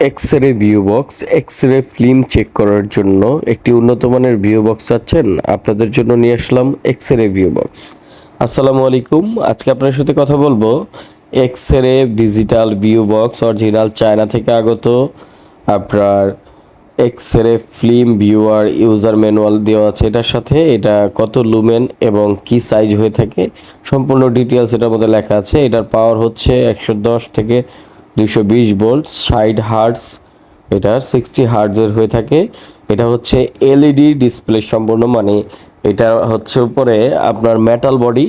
X ray view box X ray film check করার জন্য একটি উন্নত মানের ভিউ বক্স চাচ্ছেন আপনাদের জন্য নিয়ে আসলাম এক্স রে ভিউ বক্স আসসালামু আলাইকুম। আজকে আপনার সাথে কথা বলব X ray digital view box original China থেকে আগত। আপনার x ray film viewer user manual দেওয়া আছে এটার সাথে। এটা কত লুমেন এবং কি সাইজ হয়ে থাকে? সম্পূর্ণ ডিটেলস এটার মধ্যে লেখা আছে। এটার পাওয়ার হচ্ছে একশো দশ থেকে দুইশো বিশ ভোল্ট, ষাট হার্টস এটা সিক্সটি হার্টজের হয়ে থাকে। এটা হচ্ছে এলইডি ডিসপ্লে সম্পূর্ণ মানে এটা হচ্ছে উপরে আপনার metal body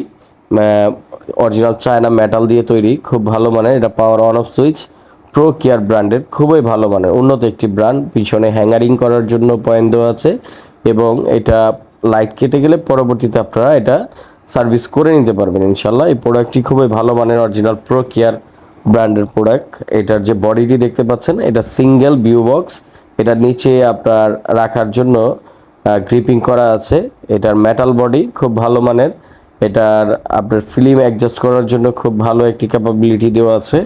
original China metal দিয়ে তৈরি, খুব ভালো মানের, এটা power on off switch pro care ব্র্যান্ডের খুবই ভালো মানের, উন্নত একটি ব্র্যান্ড পিছনে হ্যাঙ্গারিং করার জন্য পয়েন্ট দেওয়া আছে, এবং এটা লাইট কেটে গেলে পরবর্তীতে আপনারা এটা সার্ভিস করে নিতে পারবেন ইনশাল্লাহ এই প্রোডাক্টটি খুবই ভালো মানের অরিজিনাল প্রো কেয়ার ব্র্যান্ডের প্রোডাক্ট। এটার যে বডিটি দেখতে পাচ্ছেন, এটা সিঙ্গেল ভিউ বক্স। এটার নিচে আপনার রাখার জন্য গ্রিপিং করা আছে। এটার মেটাল বডি খুব ভালো মানের। এটার আপনার ফিল্ম অ্যাডজাস্ট করার জন্য খুব ভালো একটি ক্যাপাবিলিটি দেওয়া আছে।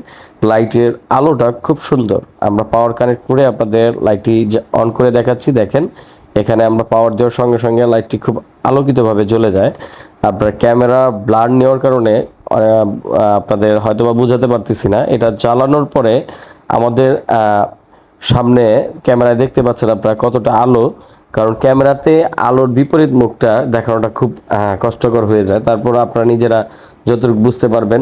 লাইটের আলোটা খুব সুন্দর। আমরা পাওয়ার কানেক্ট করে আপনাদের লাইটটি অন করে দেখাচ্ছি, দেখেন। এখানে আমরা পাওয়ার দেওয়ার সঙ্গে সঙ্গে লাইটটি খুব আলোকিতভাবে জ্বলে যায়। আপনার ক্যামেরা ব্লার নেওয়ার কারণে আপনাদের হয়তোবা বোঝাতে পারতেছি না। এটা জ্বালানোর পরে আমাদের সামনে ক্যামেরায় দেখতে পাচ্ছেন আপনারা কতটা আলো, কারণ ক্যামেরাতে আলোর বিপরীত মুখটা দেখানোটা খুব কষ্টকর হয়ে যায়। তারপর আপনারা নিজেরা যতটুকু বুঝতে পারবেন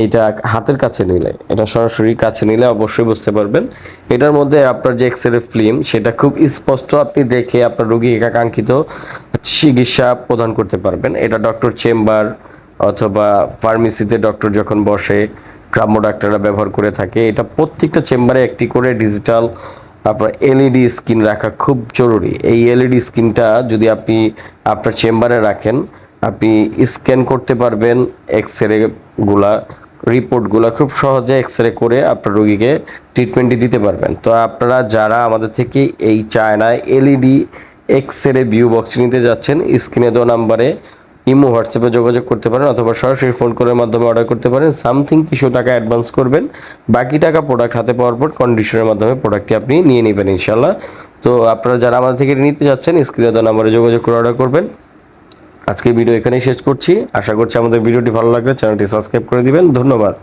এইটা হাতের কাছে নিলে, এটা সরাসরি কাছে নিলে অবশ্যই বুঝতে পারবেন। এটার মধ্যে আপনার যে এক্স রে ফিল্ম সেটা খুব স্পষ্ট আপনি দেখে আপনার রোগী একাকাঙ্ক্ষিত চিকিৎসা প্রদান করতে পারবেন। এটা ডক্টর চেম্বার অথবা ফার্মেসিতে ডক্টর যখন বসে গ্রাম্য ডাক্তাররা ব্যবহার করে থাকে, এটা প্রত্যেকটা চেম্বারে একটি করে ডিজিটাল, আপনার এলইডি স্ক্রিন রাখা খুব জরুরি। এই এলইডি স্ক্রিনটা যদি আপনি আপনার চেম্বারে রাখেন, আপনি স্ক্যান করতে পারবেন এক্স রে গুলা রিপোর্টগুলো খুব সহজে এক্স রে করে আপনার রোগীকে ট্রিটমেন্টটি দিতে পারবেন। তো আপনারা যারা আমাদের থেকে এই চায়নায় LED X ray view box নিতে যাচ্ছেন, স্ক্রিনে দেওয়া নাম্বারে ইমো, হোয়াটসঅ্যাপে যোগাযোগ করতে পারেন অথবা সরাসরি ফোন করে মাধ্যমে অর্ডার করতে পারেন। সামথিং কিছু টাকা অ্যাডভান্স করবেন। বাকি টাকা প্রোডাক্ট হাতে পাওয়ার পর কন্ডিশনের মাধ্যমে প্রোডাক্টটি আপনি নিয়ে নেবেন ইনশাল্লাহ তো আপনারা যারা আমাদের থেকে নিতে যাচ্ছেন স্ক্রিনে দেওয়া নাম্বারে যোগাযোগ করে অর্ডার করবেন। আজকে ভিডিও এখানেই শেষ করছি। আশা করছি আমাদের ভিডিওটি ভালো লাগবে চ্যানেলটি সাবস্ক্রাইব করে দিবেন। ধন্যবাদ।